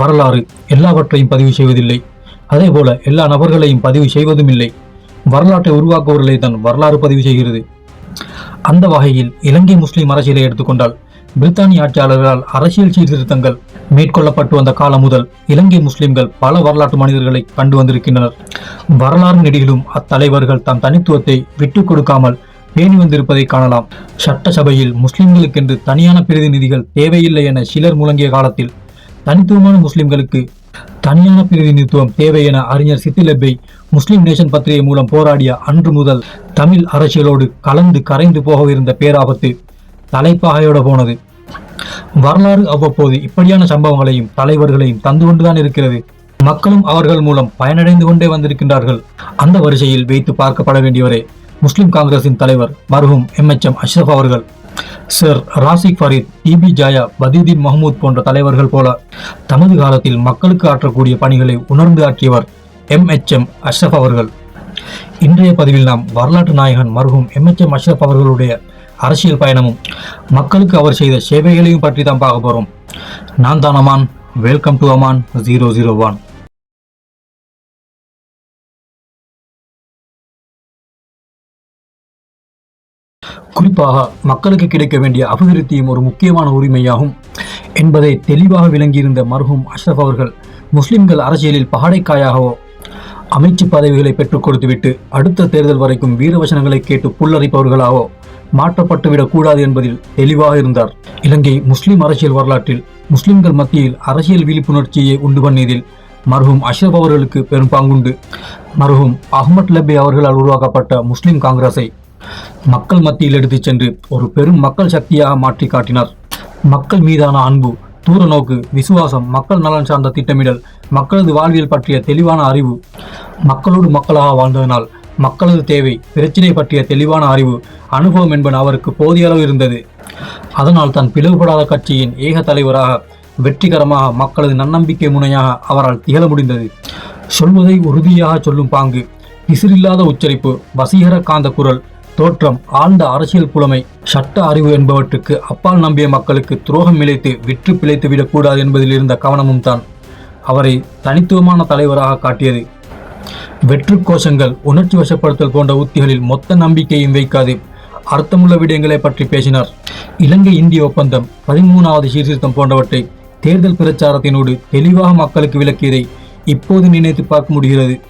வரலாறு எல்லாவற்றையும் பதிவு செய்வதில்லை. அதேபோல எல்லா நபர்களையும் பதிவு செய்வதும் இல்லை. வரலாற்றை உருவாக்குவர்களை தான் வரலாறு பதிவு செய்கிறது. அந்த வகையில் இலங்கை முஸ்லிம் அரசியலை எடுத்துக்கொண்டால் பிரித்தானிய ஆட்சியாளர்களால் அரசியல் சீர்திருத்தங்கள் மேற்கொள்ளப்பட்டு வந்த காலம் முதல் இலங்கை முஸ்லிம்கள் பல வரலாற்று மனிதர்களை கண்டு வந்திருக்கின்றனர். வரலாறு நெடிகளும் அத்தலைவர்கள் தம் தனித்துவத்தை விட்டுக் கொடுக்காமல் பேணி வந்திருப்பதை காணலாம். சட்டசபையில் முஸ்லிம்களுக்கென்று தனியான பிரதிநிதிகள் தேவையில்லை என சிலர் முழங்கிய காலத்தில் தனித்துவமான முஸ்லிம்களுக்கு தனியான பிரதிநிதித்துவம் தேவை என அறிஞர் சித்திலப்பை முஸ்லிம் நேஷன் பத்திரிகை மூலம் போராடிய அன்று முதல் தமிழ் அரசியலோடு கலந்து கரைந்து போகவிருந்த பேராபத்து தலைப்பாகையோட போனது. வரலாறு அவ்வப்போது இப்படியான சம்பவங்களையும் தலைவர்களையும் தந்து கொண்டுதான் இருக்கிறது. மக்களும் அவர்கள் மூலம் பயனடைந்து கொண்டே வந்திருக்கின்றார்கள். அந்த வரிசையில் வைத்து பார்க்கப்பட வேண்டியவரே முஸ்லிம் காங்கிரசின் தலைவர் மர்ஹூம் எம்எச்எம் அஷ்ரப் அவர்கள். சர் ராசிக் ஃபரீத் டிபி ஜாயா பதீதீன் மஹமூத் போன்ற தலைவர்கள் போல தமது காலத்தில் மக்களுக்கு ஆற்றக்கூடிய பணிகளை உணர்ந்து ஆற்றியவர் எம்எச்எம் அஷ்ரப் அவர்கள். இன்றைய பதிவில் நாம் வரலாற்று நாயகன் மருகும் எம் எச் எம் அஷ்ரப் அவர்களுடைய அரசியல் பயணமும் மக்களுக்கு அவர் செய்த சேவைகளையும் பற்றி தான் பார்க்க போகிறோம் நான் தான் Aman. Welcome to Aman zero zero one குறிப்பாக மக்களுக்கு கிடைக்க வேண்டிய அபிவிருத்தியும் ஒரு முக்கியமான உரிமையாகும். என்பதை தெளிவாக விளங்கியிருந்த மருகும் அஷ்ரப் அவர்கள் முஸ்லிம்கள் அரசியலில் பகடைக்காயாகவோ அமைச்சு பதவிகளை பெற்றுக் கொடுத்துவிட்டு அடுத்த தேர்தல் வரைக்கும் வீரவசனங்களை கேட்டு புல்லரிப்பவர்களாகவோ மாற்றப்பட்டுவிடக் கூடாது என்பதில் தெளிவாக இருந்தார். இலங்கை முஸ்லிம் அரசியல் வரலாற்றில் முஸ்லிம்கள் மத்தியில் அரசியல் விழிப்புணர்ச்சியை உண்டு பண்ணியதில் மருகும் அஷ்ரப் அவர்களுக்கு பெரும் பங்குண்டு. மருகும் அஹ்மத் லபி அவர்களால் உருவாக்கப்பட்ட முஸ்லிம் காங்கிரஸை மக்கள் மத்தியில் எடுத்துச் சென்று ஒரு பெரும் மக்கள் சக்தியாக மாற்றி காட்டினார். மக்கள் மீதான அன்பு தூர நோக்கு விசுவாசம் மக்கள் நலன் சார்ந்த திட்டமிடல் மக்களது வாழ்வியல் பற்றிய தெளிவான அறிவு மக்களோடு மக்களாக வாழ்ந்ததனால் மக்களது தேவை பிரச்சினை பற்றிய தெளிவான அறிவு அனுபவம் என்பன அவருக்கு போதிய அளவு இருந்தது. அதனால் தான் பிளவுபடாத கட்சியின் ஏக தலைவராக வெற்றிகரமாக மக்களது நன்னம்பிக்கை முனையாக அவரால் திகழ முடிந்தது. சொல்வதை உறுதியாக சொல்லும் பாங்கு விசிறில்லாத உச்சரிப்பு வசீகர காந்த குரல் தோற்றம் ஆழ்ந்த அரசியல் புலமை சட்ட அறிவு என்பவற்றுக்கு அப்பால் நம்பிய மக்களுக்கு துரோகம் இழைத்து விற்று பிழைத்து விடக்கூடாது என்பதில் இருந்த கவனமும் தான் அவரை தனித்துவமான தலைவராக காட்டியது. வெற்று கோஷங்கள் உணர்ச்சி வசப்படுத்தல் போன்ற உத்திகளில் மொத்த நம்பிக்கையும் வைக்காது அர்த்தமுள்ள விடயங்களை பற்றி பேசினார். இலங்கை இந்திய ஒப்பந்தம் பதிமூணாவது சீர்திருத்தம் போன்றவற்றை தேர்தல் பிரச்சாரத்தினோடு தெளிவாக மக்களுக்கு விளக்கியதை இப்போது நினைத்து பார்க்க முடிகிறது.